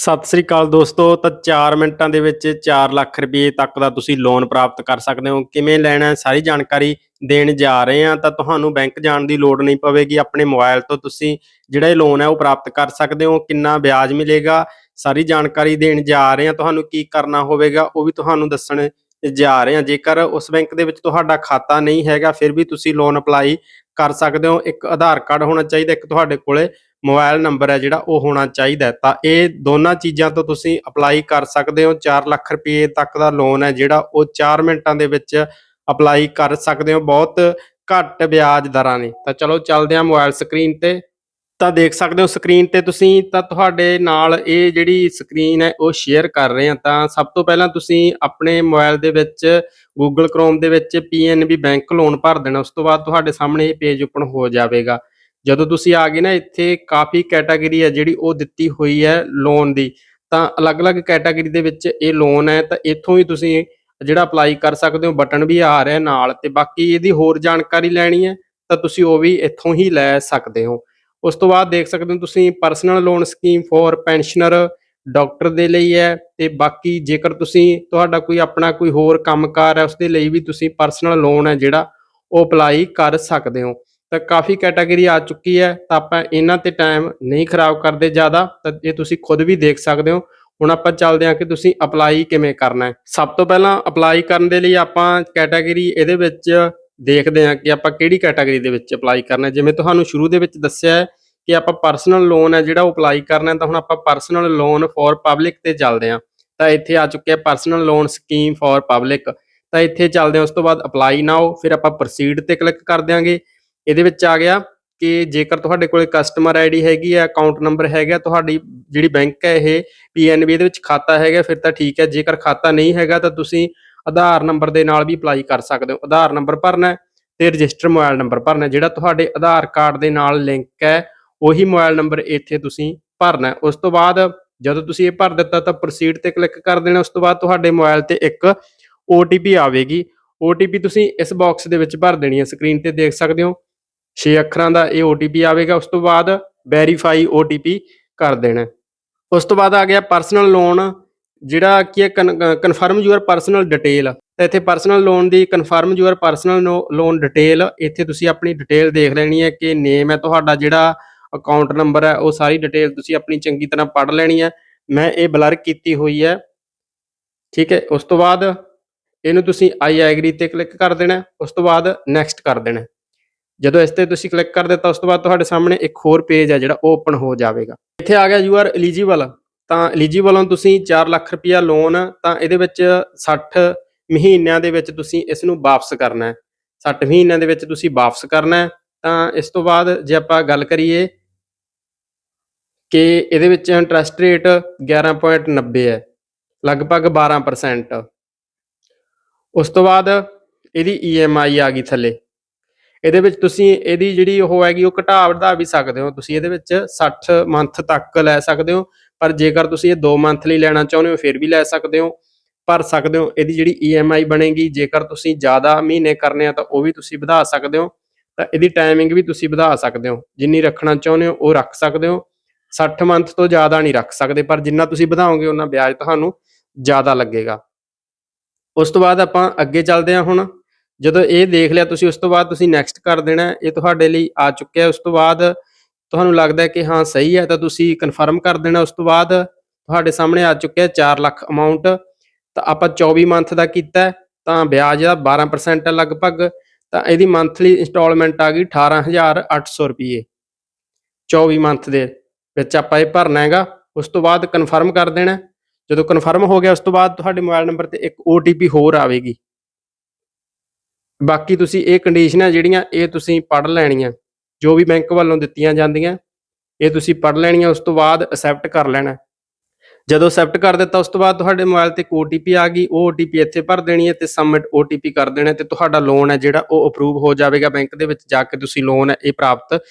ਸਤਿ ਸ੍ਰੀ ਅਕਾਲ ਦੋਸਤੋ, ਤਾਂ 4 ਮਿੰਟਾਂ ਦੇ ਵਿੱਚ 4 ਲੱਖ ਰੁਪਏ ਤੱਕ ਦਾ ਤੁਸੀਂ ਲੋਨ ਪ੍ਰਾਪਤ ਕਰ ਸਕਦੇ ਹੋ। ਕਿਵੇਂ ਲੈਣਾ ਸਾਰੀ ਜਾਣਕਾਰੀ ਦੇਣ ਜਾ ਰਹੇ ਹਾਂ। ਤਾਂ ਤੁਹਾਨੂੰ ਬੈਂਕ ਜਾਣ ਦੀ ਲੋੜ ਨਹੀਂ ਪਵੇਗੀ। ਆਪਣੇ ਮੋਬਾਈਲ ਤੋਂ ਤੁਸੀਂ ਜਿਹੜਾ ਇਹ ਲੋਨ ਹੈ, ਉਹ ਪ੍ਰਾਪਤ ਕਰ ਸਕਦੇ ਹੋ। ਕਿੰਨਾ ਵਿਆਜ ਮਿਲੇਗਾ, ਸਾਰੀ ਜਾਣਕਾਰੀ ਦੇਣ ਜਾ ਰਹੇ ਹਾਂ। ਤੁਹਾਨੂੰ ਕੀ ਕਰਨਾ ਹੋਵੇਗਾ, ਉਹ ਵੀ ਤੁਹਾਨੂੰ ਦੱਸਣ ਜਾ ਰਹੇ ਹਾਂ। ਜੇਕਰ ਉਸ ਬੈਂਕ ਦੇ ਵਿੱਚ ਤੁਹਾਡਾ ਖਾਤਾ ਨਹੀਂ ਹੈਗਾ, ਫਿਰ ਵੀ ਤੁਸੀਂ ਲੋਨ ਅਪਲਾਈ ਕਰ ਸਕਦੇ ਹੋ। ਇੱਕ ਆਧਾਰ ਕਾਰਡ ਹੋਣਾ ਚਾਹੀਦਾ, ਇੱਕ ਤੁਹਾਡੇ ਕੋਲੇ ਮੋਬਾਈਲ ਨੰਬਰ ਹੈ ਜਿਹੜਾ ਉਹ ਹੋਣਾ ਚਾਹੀਦਾ ਤਾਂ ਇਹ ਦੋਨਾਂ ਚੀਜ਼ਾਂ ਤੋਂ ਤੁਸੀਂ ਅਪਲਾਈ ਕਰ ਸਕਦੇ ਹੋ। 4 ਲੱਖ ਰੁਪਏ ਤੱਕ ਦਾ ਲੋਨ ਹੈ ਜਿਹੜਾ ਉਹ 4 ਮਿੰਟਾਂ ਦੇ ਵਿੱਚ ਅਪਲਾਈ ਕਰ ਸਕਦੇ ਹੋ। ਬਹੁਤ ਘੱਟ ਵਿਆਜ ਦਰਾਂ ਨੇ। ਤਾਂ ਚਲੋ ਚੱਲਦੇ ਹਾਂ ਮੋਬਾਈਲ ਸਕਰੀਨ ਤੇ। ਤਾਂ ਦੇਖ ਸਕਦੇ ਹੋ ਸਕਰੀਨ ਤੇ ਤੁਸੀਂ ਤਾਂ ਤੁਹਾਡੇ ਨਾਲ ਇਹ ਜਿਹੜੀ ਸਕਰੀਨ ਹੈ ਉਹ ਸ਼ੇਅਰ ਕਰ ਰਹੇ ਹਾਂ। ਤਾਂ ਸਭ ਤੋਂ ਪਹਿਲਾਂ ਤੁਸੀਂ ਆਪਣੇ ਮੋਬਾਈਲ ਦੇ ਵਿੱਚ Google Chrome ਦੇ ਵਿੱਚ PNB ਬੈਂਕ ਲੋਨ ਭਰ ਦੇਣਾ। ਉਸ ਤੋਂ ਬਾਅਦ ਤੁਹਾਡੇ ਸਾਹਮਣੇ ਇਹ ਪੇਜ ਓਪਨ ਹੋ ਜਾਵੇਗਾ। ਜਦੋਂ ਤੁਸੀਂ ਆ ਗਏ ਨਾ, ਇੱਥੇ ਕਾਫੀ ਕੈਟਾਗਰੀ ਹੈ ਜਿਹੜੀ ਉਹ ਦਿੱਤੀ ਹੋਈ ਹੈ ਲੋਨ ਦੀ। ਤਾਂ ਅਲੱਗ-ਅਲੱਗ ਕੈਟਾਗਰੀ ਦੇ ਵਿੱਚ ਇਹ ਲੋਨ ਹੈ, ਤਾਂ ਇੱਥੋਂ ਹੀ ਤੁਸੀਂ ਜਿਹੜਾ ਅਪਲਾਈ ਕਰ ਸਕਦੇ ਹੋ ਬਟਨ ਵੀ ਆ ਰਿਹਾ ਨਾਲ ਤੇ ਬਾਕੀ ਇਹਦੀ ਹੋਰ ਜਾਣਕਾਰੀ ਲੈਣੀ ਹੈ, ਤਾਂ ਤੁਸੀਂ ਉਹ ਵੀ ਇੱਥੋਂ ਹੀ ਲੈ ਸਕਦੇ ਹੋ। ਉਸ ਤੋਂ ਬਾਅਦ ਦੇਖ ਸਕਦੇ ਹੋ ਤੁਸੀਂ personal loan scheme for pensioner doctor ਦੇ ਲਈ ਹੈ ਤੇ ਬਾਕੀ ਜੇਕਰ ਤੁਸੀਂ ਤੁਹਾਡਾ ਕੋਈ ਆਪਣਾ ਕੋਈ ਹੋਰ ਕੰਮਕਾਰ ਹੈ ਉਸ ਦੇ ਲਈ ਵੀ ਤੁਸੀਂ ਪਰਸਨਲ ਲੋਨ ਹੈ ਜਿਹੜਾ ਉਹ ਅਪਲਾਈ ਕਰ ਸਕਦੇ ਹੋ। ਤਾਂ ਕਾਫੀ ਕੈਟਾਗਰੀ ਆ ਚੁੱਕੀ ਹੈ, ਤਾਂ ਆਪਾਂ ਇਹਨਾਂ ਤੇ ਟਾਈਮ ਨਹੀਂ ਖਰਾਬ ਕਰਦੇ ਜ਼ਿਆਦਾ, ਤਾਂ ਇਹ ਤੁਸੀਂ ਖੁਦ ਵੀ ਦੇਖ ਸਕਦੇ ਹੋ। ਹੁਣ ਆਪਾਂ ਚੱਲਦੇ ਹਾਂ ਕਿ ਤੁਸੀਂ ਅਪਲਾਈ ਕਿਵੇਂ ਕਰਨਾ ਹੈ। ਸਭ ਤੋਂ ਪਹਿਲਾਂ ਅਪਲਾਈ ਕਰਨ ਦੇ ਲਈ ਆਪਾਂ ਕੈਟਾਗਰੀ ਇਹਦੇ ਵਿੱਚ ਦੇਖਦੇ ਹਾਂ ਕਿ ਆਪਾਂ ਕਿਹੜੀ ਕੈਟਾਗਰੀ ਦੇ ਵਿੱਚ ਅਪਲਾਈ ਕਰਨਾ ਹੈ। ਜਿਵੇਂ ਤੁਹਾਨੂੰ ਸ਼ੁਰੂ ਦੇ ਵਿੱਚ ਦੱਸਿਆ ਹੈ ਕਿ ਆਪਾਂ ਪਰਸਨਲ ਲੋਨ ਹੈ ਜਿਹੜਾ ਉਹ ਅਪਲਾਈ ਕਰਨਾ ਤਾਂ ਹੁਣ ਆਪਾਂ ਪਰਸਨਲ ਲੋਨ ਫॉर ਪਬਲਿਕ ਤੇ ਚੱਲਦੇ ਹਾਂ। ਤਾਂ ਇੱਥੇ ਆ ਚੁੱਕਿਆ personal loan scheme for public ਤਾਂ ਇੱਥੇ ਚੱਲਦੇ ਹਾਂ, ਉਸ ਤੋਂ ਬਾਅਦ ਅਪਲਾਈ ਨਾਓ ਫਿਰ ਆਪਾਂ ਪ੍ਰੋਸੀਡ ਤੇ ਕਲਿੱਕ ਕਰ ਦਿਆਂਗੇ। ਇਹਦੇ ਵਿੱਚ ਆ ਗਿਆ ਕਿ ਜੇਕਰ ਤੁਹਾਡੇ ਕੋਲੇ ਕਸਟਮਰ ਆਈਡੀ ਹੈਗੀ ਹੈ ਅਕਾਊਂਟ ਨੰਬਰ ਹੈਗਾ, ਤੁਹਾਡੀ ਜਿਹੜੀ ਬੈਂਕ ਹੈ ਇਹ ਪੀਐਨਬੀ ਦੇ ਵਿੱਚ ਖਾਤਾ ਹੈਗਾ, ਫਿਰ ਤਾਂ ਠੀਕ ਹੈ। ਜੇਕਰ ਖਾਤਾ ਨਹੀਂ ਹੈਗਾ ਤਾਂ ਤੁਸੀਂ ਆਧਾਰ ਨੰਬਰ ਦੇ ਨਾਲ ਵੀ ਅਪਲਾਈ ਕਰ ਸਕਦੇ ਹੋ। ਆਧਾਰ ਨੰਬਰ ਭਰਨਾ ਹੈ ਤੇ ਰਜਿਸਟਰ ਮੋਬਾਈਲ ਨੰਬਰ ਭਰਨਾ ਜਿਹੜਾ ਤੁਹਾਡੇ ਆਧਾਰ ਕਾਰਡ ਦੇ ਨਾਲ ਲਿੰਕ ਹੈ, ਉਹੀ ਮੋਬਾਈਲ ਨੰਬਰ ਇੱਥੇ ਤੁਸੀਂ ਭਰਨਾ ਉਸ ਤੋਂ ਬਾਅਦ ਜਦੋਂ ਤੁਸੀਂ ਇਹ ਭਰ ਦਿੱਤਾ ਤਾਂ ਪ੍ਰੋਸੀਡ ਤੇ ਕਲਿੱਕ ਕਰ ਦੇਣਾ ਉਸ ਤੋਂ ਬਾਅਦ ਤੁਹਾਡੇ ਮੋਬਾਈਲ ਤੇ ਇੱਕ OTP ਆਵੇਗੀ। OTP ਤੁਸੀਂ ਇਸ ਬਾਕਸ ਦੇ ਵਿੱਚ ਭਰ ਦੇਣੀ ਹੈ। ਸਕਰੀਨ ਤੇ ਦੇਖ ਸਕਦੇ ਹੋ। 6 ਅੱਖਰਾਂ ਦਾ ਇਹ OTP ਆਵੇਗਾ, ਉਸ ਤੋਂ ਬਾਅਦ ਵੈਰੀਫਾਈ OTP ਕਰ ਦੇਣਾ। ਉਸ ਤੋਂ ਬਾਅਦ ਆ ਗਿਆ ਪਰਸਨਲ ਲੋਨ ਜਿਹੜਾ ਕੀ ਹੈ ਕਨਫਰਮ ਯੂਅਰ ਪਰਸਨਲ ਡਿਟੇਲ ਤਾਂ ਇੱਥੇ personal loan the confirm your personal loan detail ਇੱਥੇ ਤੁਸੀਂ ਆਪਣੀ ਡਿਟੇਲ ਦੇਖ ਲੈਣੀ ਹੈ ਕਿ ਨੇਮ ਹੈ ਤੁਹਾਡਾ, ਜਿਹੜਾ ਅਕਾਊਂਟ ਨੰਬਰ ਹੈ, ਉਹ ਸਾਰੀ ਡਿਟੇਲ ਤੁਸੀਂ ਆਪਣੀ ਚੰਗੀ ਤਰ੍ਹਾਂ ਪੜ੍ਹ ਲੈਣੀ ਹੈ। ਮੈਂ ਇਹ ਬਲਰ ਕੀਤੀ ਹੋਈ ਹੈ। ਠੀਕ ਹੈ, ਉਸ ਤੋਂ ਬਾਅਦ ਇਹਨੂੰ ਤੁਸੀਂ ਆਈ ਐਗਰੀ ਤੇ ਕਲਿੱਕ ਕਰ ਦੇਣਾ, ਉਸ ਤੋਂ ਬਾਅਦ ਨੈਕਸਟ ਕਰ ਦੇਣਾ। ਜਦੋਂ ਇਸ ਤੇ ਤੁਸੀਂ ਕਲਿੱਕ ਕਰ ਦਿੱਤਾ, ਉਸ ਤੋਂ ਬਾਅਦ ਤੁਹਾਡੇ ਸਾਹਮਣੇ ਇੱਕ ਹੋਰ ਪੇਜ ਹੈ ਜਿਹੜਾ ਉਹ ਓਪਨ ਹੋ ਜਾਵੇਗਾ। ਇੱਥੇ ਆ ਗਿਆ ਯੂ ਆਰ ਐਲੀਜੀਬਲ ਤਾਂ ਐਲੀਜੀਬਲ ਹੋ ਤੁਸੀਂ 4 ਲੱਖ ਰੁਪਇਆ ਲੋਨ ਤਾਂ ਇਹਦੇ ਵਿੱਚ 60 ਮਹੀਨਿਆਂ ਦੇ ਵਿੱਚ ਤੁਸੀਂ ਇਸ ਨੂੰ ਵਾਪਸ ਕਰਨਾ ਹੈ। 60 ਮਹੀਨਿਆਂ ਦੇ ਵਿੱਚ ਤੁਸੀਂ ਵਾਪਸ ਕਰਨਾ ਹੈ। ਤਾਂ ਇਸ ਤੋਂ ਬਾਅਦ ਜੇ ਆਪਾਂ ਗੱਲ ਕਰੀਏ ਕਿ ਇਹਦੇ ਵਿੱਚ ਇੰਟਰਸਟ ਰੇਟ 11.90 ਹੈ, ਲਗਭਗ 12% ਉਸ ਤੋਂ ਬਾਅਦ ਇਹਦੀ EMI ਆ ਗਈ ਥੱਲੇ। ਇਹਦੇ ਵਿੱਚ ਤੁਸੀਂ ਇਹਦੀ ਜਿਹੜੀ ਉਹ ਹੈਗੀ, ਉਹ ਘਟਾ ਵਧਾ ਵੀ ਸਕਦੇ ਹੋ। ਤੁਸੀਂ ਇਹਦੇ ਵਿੱਚ 60 ਮੰਥ ਤੱਕ ਲੈ ਸਕਦੇ ਹੋ। ਪਰ ਜੇਕਰ ਤੁਸੀਂ ਇਹ 2 ਮੰਥ ਲਈ ਲੈਣਾ ਚਾਹੁੰਦੇ ਹੋ, ਫਿਰ ਵੀ ਲੈ ਸਕਦੇ ਹੋ। ਭਰ ਸਕਦੇ ਹੋ। ਇਹਦੀ ਜਿਹੜੀ EMI ਬਣੇਗੀ, ਜੇਕਰ ਤੁਸੀਂ ਜ਼ਿਆਦਾ ਮਹੀਨੇ ਕਰਨੇ ਆ ਤਾਂ ਉਹ ਵੀ ਤੁਸੀਂ ਵਧਾ ਸਕਦੇ ਹੋ। ਤਾਂ ਇਹਦੀ ਟਾਈਮਿੰਗ ਵੀ ਤੁਸੀਂ ਵਧਾ ਸਕਦੇ ਹੋ। ਜਿੰਨੀ ਰੱਖਣਾ ਚਾਹੁੰਦੇ ਹੋ, ਉਹ ਰੱਖ ਸਕਦੇ ਹੋ। 60 ਮੰਥ ਤੋਂ ਜ਼ਿਆਦਾ ਨਹੀਂ ਰੱਖ ਸਕਦੇ, ਪਰ ਜਿੰਨਾ ਤੁਸੀਂ ਵਧਾਓਗੇ ਉਹਨਾਂ ਵਿਆਜ ਤੁਹਾਨੂੰ ਜ਼ਿਆਦਾ ਲੱਗੇਗਾ। ਉਸ ਤੋਂ ਬਾਅਦ ਆਪਾਂ ਅੱਗੇ ਚੱਲਦੇ ਹਾਂ ਹੁਣ। ਜਦੋਂ ਇਹ ਦੇਖ ਲਿਆ, ਤੁਸੀਂ ਉਸ ਤੋਂ ਬਾਅਦ ਤੁਸੀਂ ਨੈਕਸਟ ਕਰ ਦੇਣਾ, ਇਹ ਤੁਹਾਡੇ ਲਈ ਆ ਚੁੱਕਿਆ। ਉਸ ਤੋਂ ਬਾਅਦ ਤੁਹਾਨੂੰ ਲੱਗਦਾ ਹੈ ਕਿ ਹਾਂ, ਸਹੀ ਹੈ, ਤਾਂ ਤੁਸੀਂ ਕਨਫਰਮ ਕਰ ਦੇਣਾ। ਉਸ ਤੋਂ ਬਾਅਦ ਤੁਹਾਡੇ ਸਾਹਮਣੇ ਆ ਚੁੱਕਿਆ 4 ਲੱਖ ਅਮਾਉਂਟ ਤਾਂ ਆਪਾਂ 24 ਮੰਥ ਦਾ ਕੀਤਾ, ਤਾਂ ਵਿਆਜ ਦਾ 12% ਹੈ ਲਗਭਗ। ਤਾਂ ਇਹਦੀ ਮੰਥਲੀ ਇੰਸਟਾਲਮੈਂਟ ਆ ਗਈ 18800 ਰੁਪਏ 24 ਮੰਥ ਦੇ ਵਿੱਚ ਆਪਾਂ ਇਹ ਭਰਨਾ ਹੈਗਾ। ਉਸ ਤੋਂ ਬਾਅਦ ਕਨਫਰਮ ਕਰ ਦੇਣਾ। ਜਦੋਂ ਕਨਫਰਮ ਹੋ ਗਿਆ, ਉਸ ਤੋਂ ਬਾਅਦ ਤੁਹਾਡੇ ਮੋਬਾਈਲ ਨੰਬਰ ਤੇ ਇੱਕ OTP ਹੋਰ ਆਵੇਗੀ। ਬਾਕੀ ਤੁਸੀਂ ਇਹ ਕੰਡੀਸ਼ਨਾਂ ਜਿਹੜੀਆਂ ਇਹ ਤੁਸੀਂ ਪੜ੍ਹ ਲੈਣੀਆਂ, ਜੋ ਵੀ ਬੈਂਕ ਵੱਲੋਂ ਦਿੱਤੀਆਂ ਜਾਂਦੀਆਂ, ਇਹ ਤੁਸੀਂ ਪੜ੍ਹ ਲੈਣੀਆਂ, ਉਸ ਤੋਂ ਬਾਅਦ ਅਸੈਪਟ ਕਰ ਲੈਣਾ। ਜਦੋਂ ਅਸੈਪਟ ਕਰ ਦਿੱਤਾ, ਉਸ ਤੋਂ ਬਾਅਦ ਤੁਹਾਡੇ ਮੋਬਾਈਲ ਤੇ ਇੱਕ OTP ਆ ਗਈ, ਉਹ OTP ਇੱਥੇ ਭਰ ਦੇਣੀ ਹੈ ਤੇ ਸਬਮਿਟ OTP ਕਰ ਦੇਣਾ ਤੇ ਤੁਹਾਡਾ ਲੋਨ ਹੈ ਜਿਹੜਾ, ਉਹ ਅਪਰੂਵ ਹੋ ਜਾਵੇਗਾ ਬੈਂਕ ਦੇ ਵਿੱਚ, ਜਾ ਕੇ ਤੁਸੀਂ ਲੋਨ ਹੈ, ਇਹ ਪ੍ਰਾਪਤ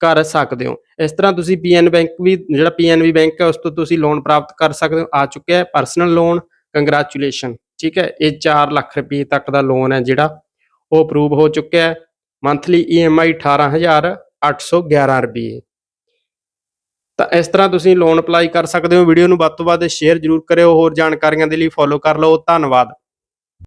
ਕਰ ਸਕਦੇ ਹੋ। ਇਸ ਤਰ੍ਹਾਂ ਤੁਸੀਂ ਪੀਐਨ ਬੈਂਕ ਵੀ, ਜਿਹੜਾ ਪੀਐਨਬੀ ਬੈਂਕ ਹੈ, ਉਸ ਤੋਂ ਤੁਸੀਂ ਲੋਨ ਪ੍ਰਾਪਤ ਕਰ ਸਕਦੇ ਹੋ। ਆ ਚੁੱਕਿਆ ਹੈ ਪਰਸਨਲ ਲੋਨ ਕੰਗ੍ਰੈਚੁਲੇਸ਼ਨ ਠੀਕ ਹੈ? ਇਹ 4 ਲੱਖ ਰੁਪਏ ਤੱਕ ਦਾ ਲੋਨ ਹੈ ਜਿਹੜਾ ਉਹ ਅਪਰੂਵ ਹੋ ਚੁੱਕਿਆ ਹੈ। ਮੰਥਲੀ EMI 18811 ਰੁਪਏ। ਤਾਂ ਇਸ ਤਰ੍ਹਾਂ ਤੁਸੀਂ ਲੋਨ ਅਪਲਾਈ ਕਰ ਸਕਦੇ ਹੋ। ਵੀਡੀਓ ਨੂੰ ਵੱਧ ਤੋਂ ਵੱਧ ਸ਼ੇਅਰ ਜ਼ਰੂਰ ਕਰਿਓ। ਹੋਰ ਜਾਣਕਾਰੀਆਂ ਦੇ ਲਈ ਫੋਲੋ ਕਰ ਲਓ। ਧੰਨਵਾਦ।